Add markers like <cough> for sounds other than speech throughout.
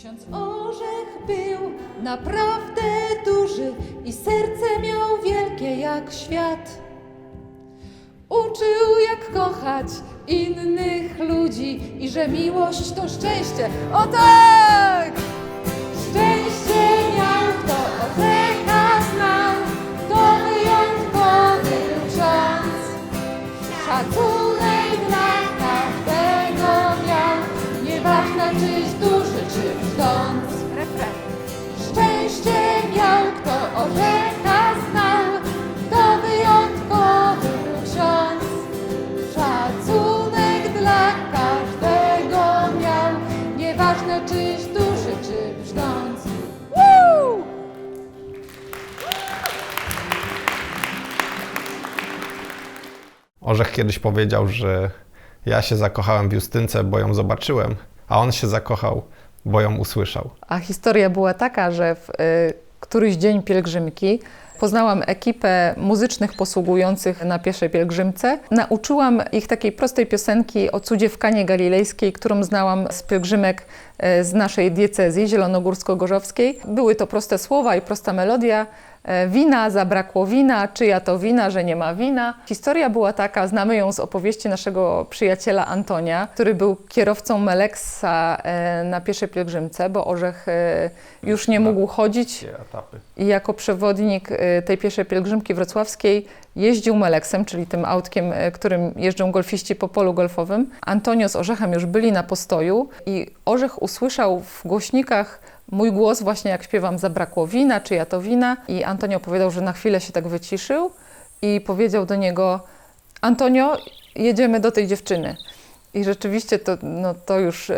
Ksiądz Orzech był naprawdę duży i serce miał wielkie jak świat. Uczył jak kochać innych ludzi i że miłość to szczęście. O tak! Kiedyś powiedział, że ja się zakochałem w Justynce, bo ją zobaczyłem, a on się zakochał, bo ją usłyszał. A historia była taka, że w y, któryś dzień pielgrzymki poznałam ekipę muzycznych posługujących na pieszej pielgrzymce. Nauczyłam ich takiej prostej piosenki o cudzie w Kanie Galilejskiej, którą znałam z pielgrzymek y, z naszej diecezji zielonogórsko-gorzowskiej. Były to proste słowa i prosta melodia. E, Wina, zabrakło wina, czyja to wina, że nie ma wina. Historia była taka, znamy ją z opowieści naszego przyjaciela Antonia, który był kierowcą Meleksa e, na pieszej pielgrzymce, bo Orzech e, już nie mógł chodzić i jako przewodnik tej pierwszej pielgrzymki wrocławskiej jeździł Meleksem, czyli tym autkiem, którym jeżdżą golfiści po polu golfowym. Antonio z Orzechem już byli na postoju i Orzech usłyszał w głośnikach mój głos właśnie jak śpiewam Zabrakło wina, czy ja to wina i Antonio powiedział, że na chwilę się tak wyciszył i powiedział do niego Antonio, jedziemy do tej dziewczyny. I rzeczywiście to, no, to już e,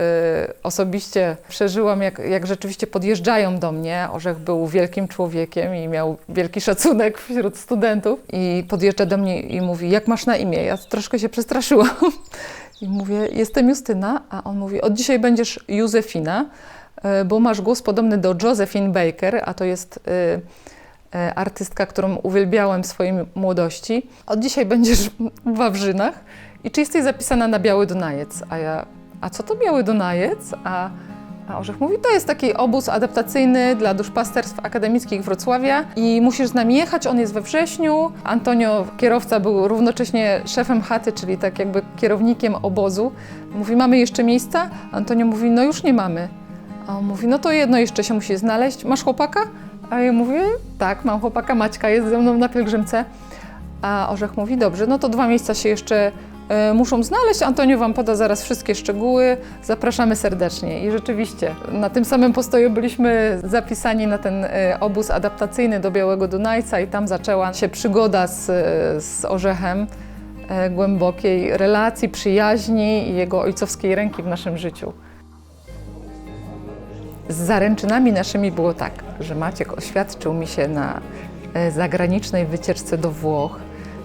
osobiście przeżyłam, jak, jak rzeczywiście podjeżdżają do mnie. Orzech był wielkim człowiekiem i miał wielki szacunek wśród studentów. I podjeżdża do mnie i mówi, jak masz na imię? Ja troszkę się przestraszyłam. <laughs> I mówię, jestem Justyna, a on mówi, od dzisiaj będziesz Józefina, bo masz głos podobny do Josephine Baker, a to jest e, e, artystka, którą uwielbiałem w swojej młodości. Od dzisiaj będziesz w Wawrzynach. I czy jesteś zapisana na Biały Dunajec? A ja, a co to Biały Dunajec? A, a Orzech mówi, to jest taki obóz adaptacyjny dla duszpasterstw akademickich Wrocławia i musisz z nami jechać, on jest we wrześniu. Antonio, kierowca, był równocześnie szefem chaty, czyli tak jakby kierownikiem obozu. Mówi, mamy jeszcze miejsca? Antonio mówi, no już nie mamy. A on mówi, no to jedno jeszcze się musi znaleźć. Masz chłopaka? A ja mówię, tak, mam chłopaka, Maćka jest ze mną na pielgrzymce. A Orzech mówi, dobrze, no to dwa miejsca się jeszcze e, muszą znaleźć. Antonio Wam poda zaraz wszystkie szczegóły. Zapraszamy serdecznie. I rzeczywiście, na tym samym postoju byliśmy zapisani na ten e, obóz adaptacyjny do Białego Dunajca i tam zaczęła się przygoda z, z Orzechem e, głębokiej relacji, przyjaźni i jego ojcowskiej ręki w naszym życiu. Z zaręczynami naszymi było tak, że Maciek oświadczył mi się na e, zagranicznej wycieczce do Włoch.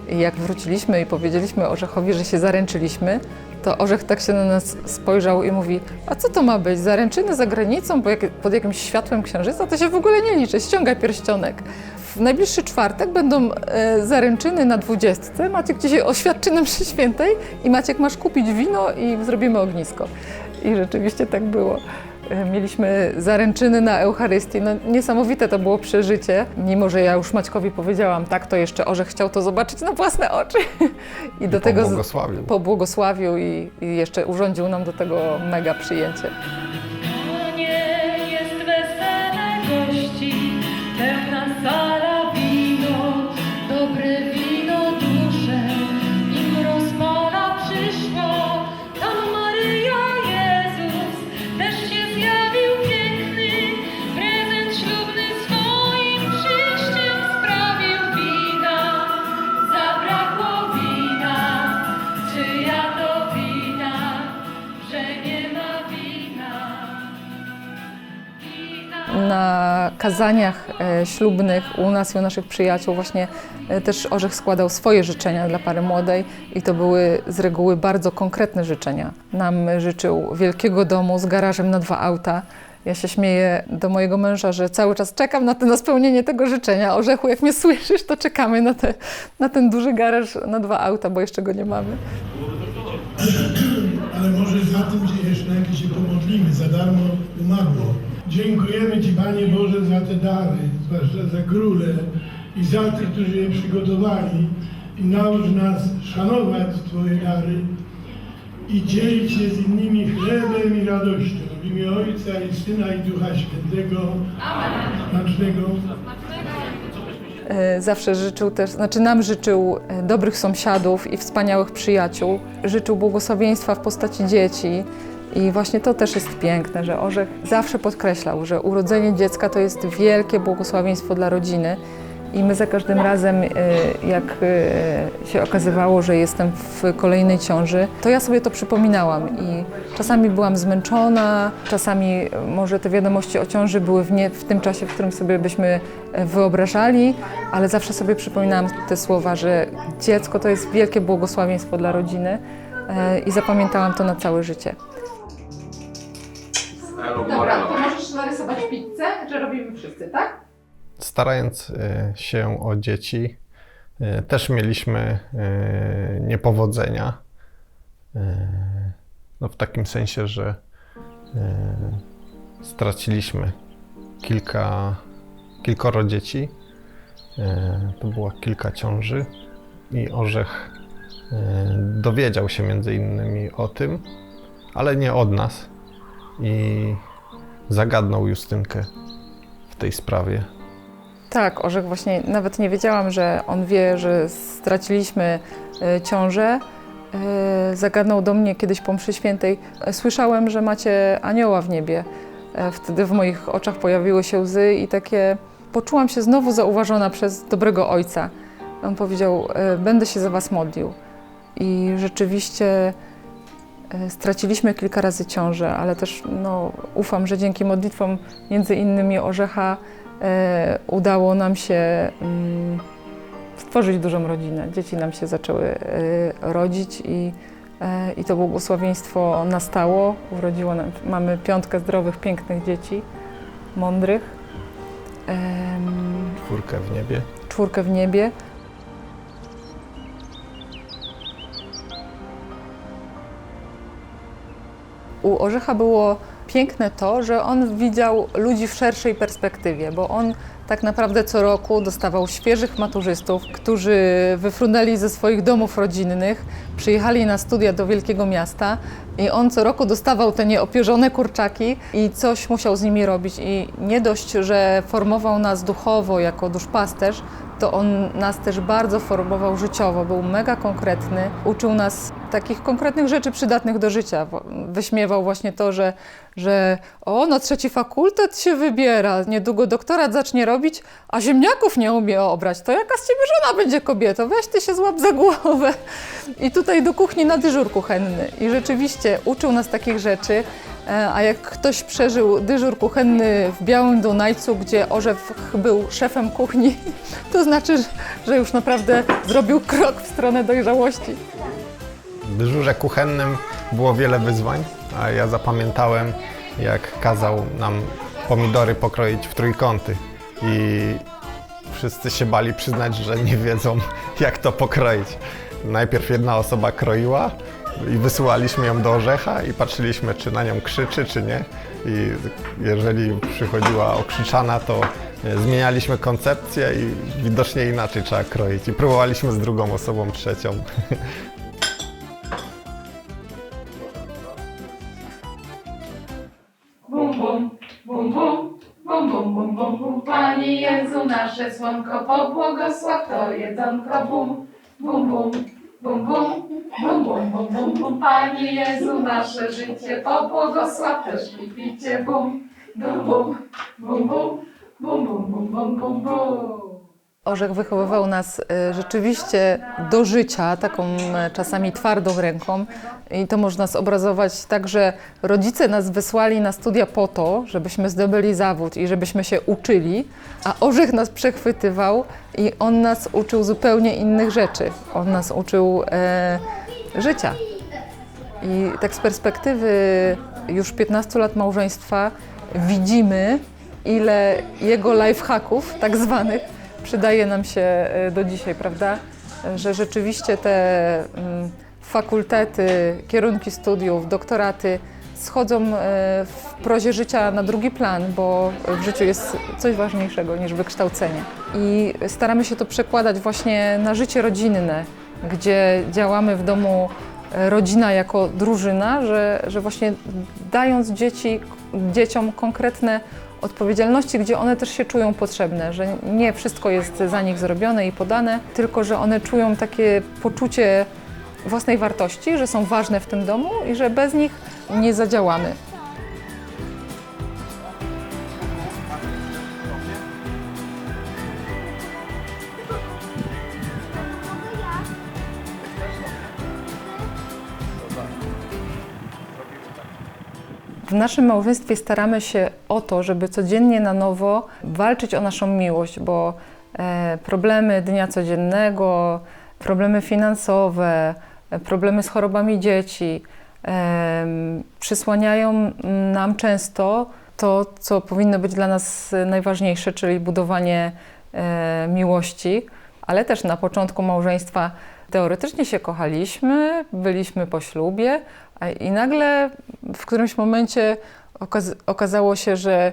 I jak wróciliśmy i powiedzieliśmy Orzechowi, że się zaręczyliśmy, to Orzech tak się na nas spojrzał i mówi, a co to ma być, zaręczyny za granicą po jak, pod jakimś światłem księżyca? To się w ogóle nie liczy, ściągaj pierścionek. W najbliższy czwartek będą e, zaręczyny na dwudziestce. Maciek dzisiaj oświadczy nam przy świętej i Maciek masz kupić wino i zrobimy ognisko. I rzeczywiście tak było. E, Mieliśmy zaręczyny na Eucharystii. No, niesamowite to było przeżycie. Mimo, że ja już Maćkowi powiedziałam tak, to jeszcze Orzech chciał to zobaczyć na własne oczy. <laughs> I do tego Pobłogosławił. pobłogosławił i, i jeszcze urządził nam do tego mega przyjęcie. Kazaniach e, ślubnych u nas i u naszych przyjaciół właśnie e, też Orzech składał swoje życzenia dla pary młodej i to były z reguły bardzo konkretne życzenia. Nam życzył wielkiego domu z garażem na dwa auta. Ja się śmieję do mojego męża, że cały czas czekam na, te, na spełnienie tego życzenia. Orzechu, jak mnie słyszysz, to czekamy na, te, na ten duży garaż na dwa auta, bo jeszcze go nie mamy. ale może za tym się jeszcze najpierw się pomodlimy, za darmo umarło. Dziękujemy Ci, Panie Boże, za te dary, zwłaszcza za króle i za tych, którzy je przygotowali. I naucz nas szanować Twoje dary i dzielić się z innymi chlebem i radością. W imię Ojca i Syna i Ducha Świętego. Amen. Smacznego. E, Zawsze życzył też, znaczy nam życzył e, dobrych sąsiadów i wspaniałych przyjaciół. Życzył błogosławieństwa w postaci dzieci. I właśnie to też jest piękne, że Orzech zawsze podkreślał, że urodzenie dziecka to jest wielkie błogosławieństwo dla rodziny. I my za każdym razem, e, jak e, się okazywało, że jestem w kolejnej ciąży, to ja sobie to przypominałam. I czasami byłam zmęczona, czasami e, może te wiadomości o ciąży były w, nie, w tym czasie, w którym sobie byśmy e, wyobrażali, ale zawsze sobie przypominałam te słowa, że dziecko to jest wielkie błogosławieństwo dla rodziny e, i zapamiętałam to na całe życie. Dobra, to możesz narysować pizzę, że robimy wszyscy, tak? Starając e, się o dzieci, e, też mieliśmy e, niepowodzenia. No w takim sensie, że straciliśmy kilka, kilkoro dzieci. To było kilka ciąży i Orzech dowiedział się między innymi o tym, ale nie od nas i zagadnął Justynkę w tej sprawie. Tak, Orzech właśnie nawet nie wiedziałam, że on wie, że straciliśmy e, ciążę. E, Zagadnął do mnie kiedyś po mszy świętej. E, Słyszałem, że macie anioła w niebie. Wtedy w moich oczach pojawiły się łzy i takie poczułam się znowu zauważona przez dobrego ojca. On powiedział: Będę się za was modlił. I rzeczywiście straciliśmy kilka razy ciążę, ale też no, ufam, że dzięki modlitwom między innymi Orzecha e, udało nam się mm, stworzyć dużą rodzinę. Dzieci nam się zaczęły e, rodzić i, e, i to błogosławieństwo nastało. Urodziło nam, mamy piątkę zdrowych, pięknych dzieci, mądrych, em, Czwórkę w niebie. czwórkę w niebie. U Orzecha było piękne to, że on widział ludzi w szerszej perspektywie, bo on tak naprawdę co roku dostawał świeżych maturzystów, którzy wyfrunęli ze swoich domów rodzinnych, przyjechali na studia do wielkiego miasta i on co roku dostawał te nieopierzone kurczaki i coś musiał z nimi robić. I nie dość, że formował nas duchowo jako duszpasterz, to on nas też bardzo formował życiowo, był mega konkretny, uczył nas takich konkretnych rzeczy przydatnych do życia. Wyśmiewał właśnie to, że, że o, na trzeci fakultet się wybiera, niedługo doktorat zacznie robić, a ziemniaków nie umie obrać. To jaka z ciebie żona będzie kobietą? Weź ty się złap za głowę. I tutaj do kuchni na dyżur kuchenny. I rzeczywiście uczył nas takich rzeczy. E, A jak ktoś przeżył dyżur kuchenny w Białym Dunajcu, gdzie Orzech był szefem kuchni, <laughs> to znaczy, że już naprawdę zrobił krok w stronę dojrzałości. Dyżurze kuchennym było wiele wyzwań, a ja zapamiętałem, jak kazał nam pomidory pokroić w trójkąty. I wszyscy się bali przyznać, że nie wiedzą, jak to pokroić. Najpierw jedna osoba kroiła i wysyłaliśmy ją do orzecha i patrzyliśmy, czy na nią krzyczy, czy nie. I jeżeli przychodziła okrzyczana, to e, zmienialiśmy koncepcję i widocznie inaczej trzeba kroić. I próbowaliśmy z drugą osobą, trzecią. <laughs> słonko, pobłogosław to jedzonko. Bum, bum, bum, bum, bum, bum, bum, bum, bum, bum. Panie Jezu, nasze życie, pobłogosław też i picie. Bum, bum, bum, bum, bum, bum, bum, bum, bum, bum, bum. Orzech wychowywał nas e, rzeczywiście do życia, taką e, czasami twardą ręką. I to można zobrazować tak, że rodzice nas wysłali na studia po to, żebyśmy zdobyli zawód i żebyśmy się uczyli, a Orzech nas przechwytywał i on nas uczył zupełnie innych rzeczy. On nas uczył e, życia. I tak z perspektywy już 15 lat małżeństwa widzimy, ile jego lifehacków, tak zwanych, przydaje nam się e, do dzisiaj, prawda? Że rzeczywiście te mm, fakultety, kierunki studiów, doktoraty schodzą e, w prozie życia na drugi plan, bo w życiu jest coś ważniejszego niż wykształcenie. I staramy się to przekładać właśnie na życie rodzinne, gdzie działamy w domu e, rodzina jako drużyna, że, że właśnie dając dzieci, dzieciom konkretne odpowiedzialności, gdzie one też się czują potrzebne, że nie wszystko jest za nich zrobione i podane, tylko że one czują takie poczucie własnej wartości, że są ważne w tym domu i że bez nich nie zadziałamy. W naszym małżeństwie staramy się o to, żeby codziennie na nowo walczyć o naszą miłość, bo e, problemy dnia codziennego, problemy finansowe, problemy z chorobami dzieci przysłaniają nam często to, co powinno być dla nas najważniejsze, czyli budowanie e, miłości, ale też na początku małżeństwa teoretycznie się kochaliśmy, byliśmy po ślubie i nagle w którymś momencie okaz- okazało się, że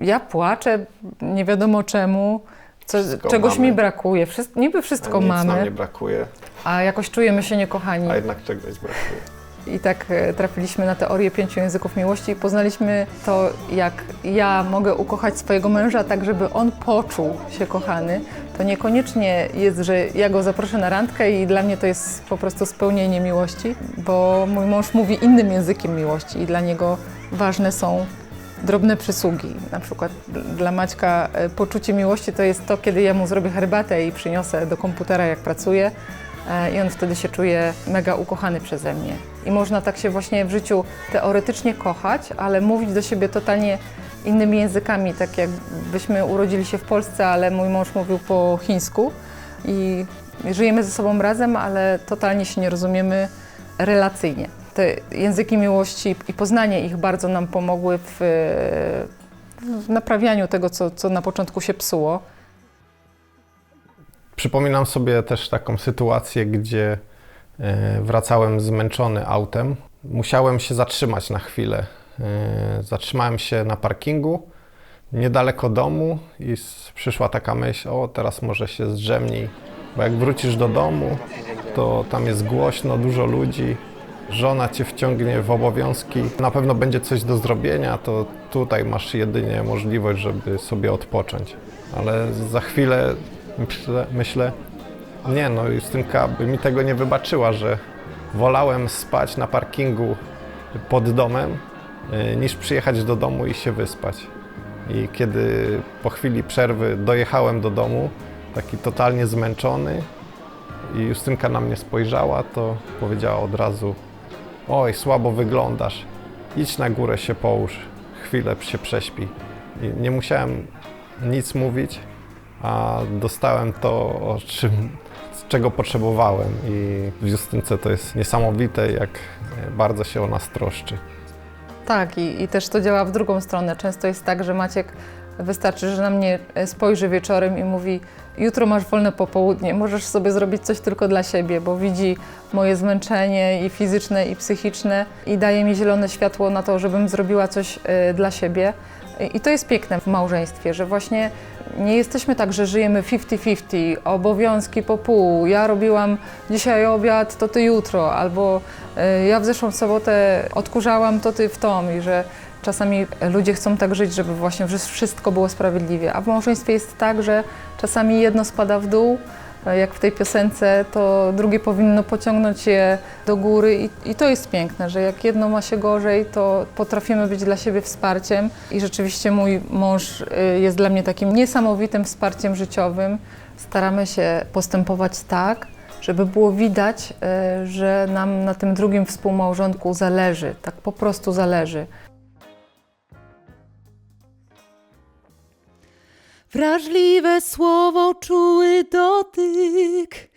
ja płaczę, nie wiadomo czemu, co, czegoś mamy. mi brakuje, Wszyst- niby wszystko Nic nam mamy, nie brakuje, a jakoś czujemy się niekochani. a jednak czegoś brakuje. I tak e, trafiliśmy na teorię pięciu języków miłości i poznaliśmy to, jak ja mogę ukochać swojego męża tak, żeby on poczuł się kochany. To niekoniecznie jest, że ja go zaproszę na randkę i dla mnie to jest po prostu spełnienie miłości, bo mój mąż mówi innym językiem miłości i dla niego ważne są drobne przysługi. Na przykład dla Maćka e, poczucie miłości to jest to, kiedy ja mu zrobię herbatę i przyniosę do komputera, jak pracuję. E, I on wtedy się czuje mega ukochany przeze mnie. I można tak się właśnie w życiu teoretycznie kochać, ale mówić do siebie totalnie innymi językami, tak jakbyśmy urodzili się w Polsce, ale mój mąż mówił po chińsku i żyjemy ze sobą razem, ale totalnie się nie rozumiemy relacyjnie. Te języki miłości i poznanie ich bardzo nam pomogły w, w naprawianiu tego, co, co na początku się psuło. Przypominam sobie też taką sytuację, gdzie e, wracałem zmęczony autem. Musiałem się zatrzymać na chwilę. E, Zatrzymałem się na parkingu niedaleko domu i przyszła taka myśl, o teraz może się zdrzemnij, bo jak wrócisz do domu, to tam jest głośno, dużo ludzi, żona cię wciągnie w obowiązki, na pewno będzie coś do zrobienia, to tutaj masz jedynie możliwość, żeby sobie odpocząć. Ale za chwilę myślę, myślę nie no, Justynka by mi tego nie wybaczyła, że wolałem spać na parkingu pod domem, y, niż przyjechać do domu i się wyspać. I kiedy po chwili przerwy dojechałem do domu, taki totalnie zmęczony, i Justynka na mnie spojrzała, to powiedziała od razu: Oj, słabo wyglądasz, idź na górę się połóż, chwilę się prześpi. I nie musiałem nic mówić, a dostałem to, o czym, czego potrzebowałem. I w Justynce to jest niesamowite, jak bardzo się o nas troszczy. Tak, i, i też to działa w drugą stronę. Często jest tak, że Maciek wystarczy, że na mnie e, spojrzy wieczorem i mówi: Jutro masz wolne popołudnie, możesz sobie zrobić coś tylko dla siebie, bo widzi moje zmęczenie i fizyczne, i psychiczne, i daje mi zielone światło na to, żebym zrobiła coś e, dla siebie. I to jest piękne w małżeństwie, że właśnie nie jesteśmy tak, że żyjemy 50-50, obowiązki po pół. Ja robiłam dzisiaj obiad, to ty jutro, albo y, ja w zeszłą sobotę odkurzałam, to ty w tą. I że czasami ludzie chcą tak żyć, żeby właśnie wsz- wszystko było sprawiedliwie. A w małżeństwie jest tak, że czasami jedno spada w dół, e, jak w tej piosence, to drugie powinno pociągnąć je do góry i, i to jest piękne, że jak jedno ma się gorzej, to potrafimy być dla siebie wsparciem i rzeczywiście mój mąż y, jest dla mnie takim niesamowitym wsparciem życiowym. Staramy się postępować tak, żeby było widać, y, że nam na tym drugim współmałżonku zależy, tak po prostu zależy. Wrażliwe słowo, czuły dotyk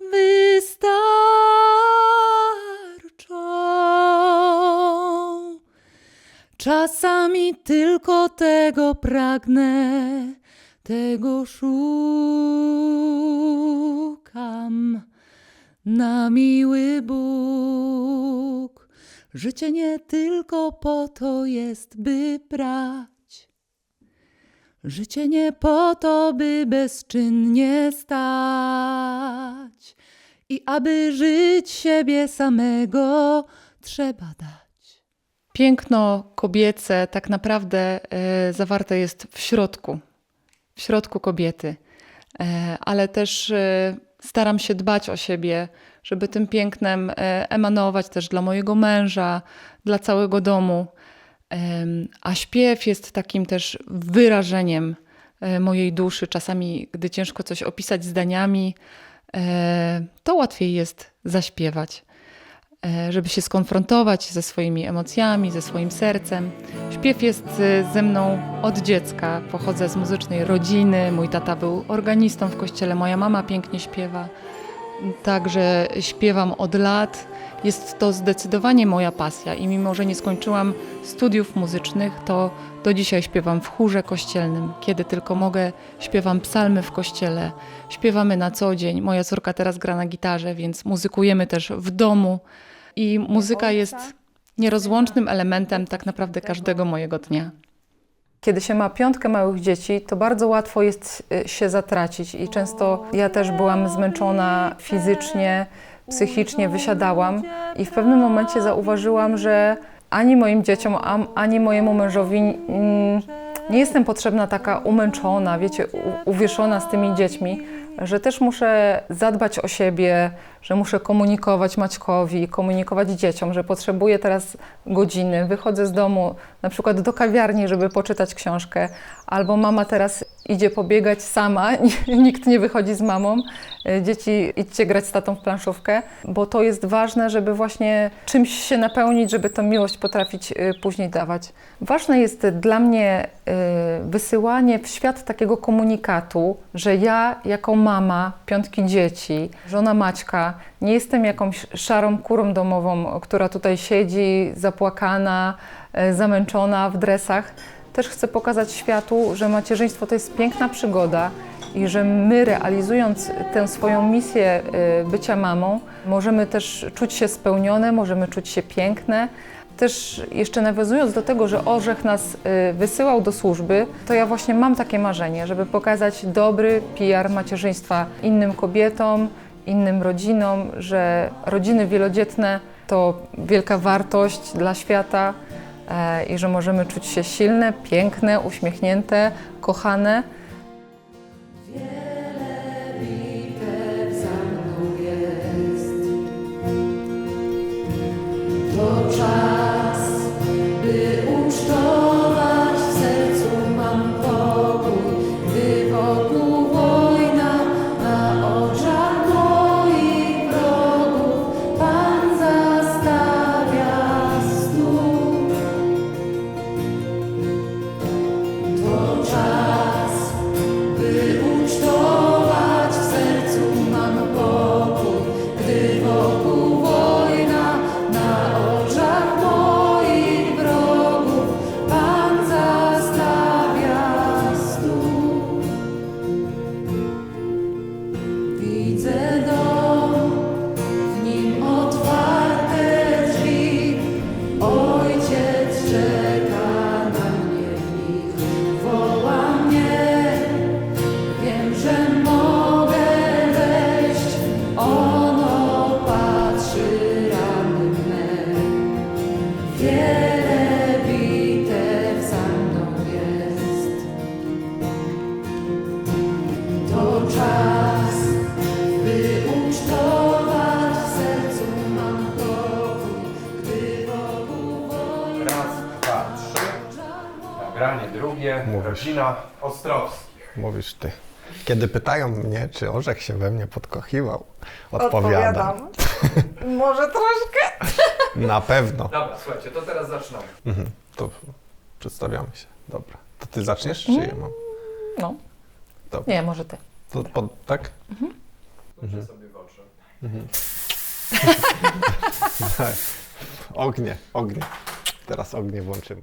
wystarczą. Czasami tylko tego pragnę, tego szukam. Na miły Bóg Życie nie tylko po to jest, by brać. Życie nie po to, by bezczynnie stać. I aby żyć siebie samego, trzeba dać. Piękno kobiece tak naprawdę e, zawarte jest w środku, w środku kobiety, e, ale też e, staram się dbać o siebie, żeby tym pięknem e, emanować też dla mojego męża, dla całego domu. A śpiew jest takim też wyrażeniem e, mojej duszy. Czasami, gdy ciężko coś opisać zdaniami, e, to łatwiej jest zaśpiewać e, żeby się skonfrontować ze swoimi emocjami, ze swoim sercem. Śpiew jest ze mną od dziecka. Pochodzę z muzycznej rodziny. Mój tata był organistą w kościele, moja mama pięknie śpiewa. Także śpiewam od lat. Jest to zdecydowanie moja pasja i mimo, że nie skończyłam studiów muzycznych, to do dzisiaj śpiewam w chórze kościelnym. Kiedy tylko mogę, śpiewam psalmy w kościele. Śpiewamy na co dzień. Moja córka teraz gra na gitarze, więc muzykujemy też w domu. I muzyka jest nierozłącznym elementem tak naprawdę każdego mojego dnia. Kiedy się ma piątkę małych dzieci, to bardzo łatwo jest y, się zatracić. I często ja też byłam zmęczona fizycznie, psychicznie, wysiadałam i w pewnym momencie zauważyłam, że ani moim dzieciom, ani mojemu mężowi nie jestem potrzebna taka umęczona, wiecie, uwieszona z tymi dziećmi, że też muszę zadbać o siebie, że muszę komunikować Maćkowi, komunikować dzieciom, że potrzebuję teraz godziny, wychodzę z domu na przykład do kawiarni, żeby poczytać książkę, albo mama teraz idzie pobiegać sama, <laughs> nikt nie wychodzi z mamą, E, dzieci idźcie grać z tatą w planszówkę, bo to jest ważne, żeby właśnie czymś się napełnić, żeby tę miłość potrafić e, później dawać. Ważne jest dla mnie e, wysyłanie w świat takiego komunikatu, że ja jako mama piątki dzieci, żona Maćka, nie jestem jakąś szarą kurą domową, która tutaj siedzi zapłakana, zamęczona w dresach. Też chcę pokazać światu, że macierzyństwo to jest piękna przygoda i że my realizując tę swoją misję y, bycia mamą, możemy też czuć się spełnione, możemy czuć się piękne. Też jeszcze nawiązując do tego, że Orzech nas y, wysyłał do służby, to ja właśnie mam takie marzenie, żeby pokazać dobry PR macierzyństwa innym kobietom, innym rodzinom, że rodziny wielodzietne to wielka wartość dla świata e, i że możemy czuć się silne, piękne, uśmiechnięte, kochane. Drugie. Mówisz. Rodzina Ostrowskich. Mówisz ty. Kiedy pytają mnie, czy Orzech się we mnie podkochiwał, odpowiadam. Może troszkę. Na pewno. Dobra, słuchajcie, to teraz zaczynamy. Mhm. To przedstawiamy się. Dobra. To ty zaczniesz, czy ja mam? No, Dobra. nie, może ty. To, pod, tak? Spójrzcie sobie w oczy. <laughs> Ognie, ognie. Teraz ognie włączymy.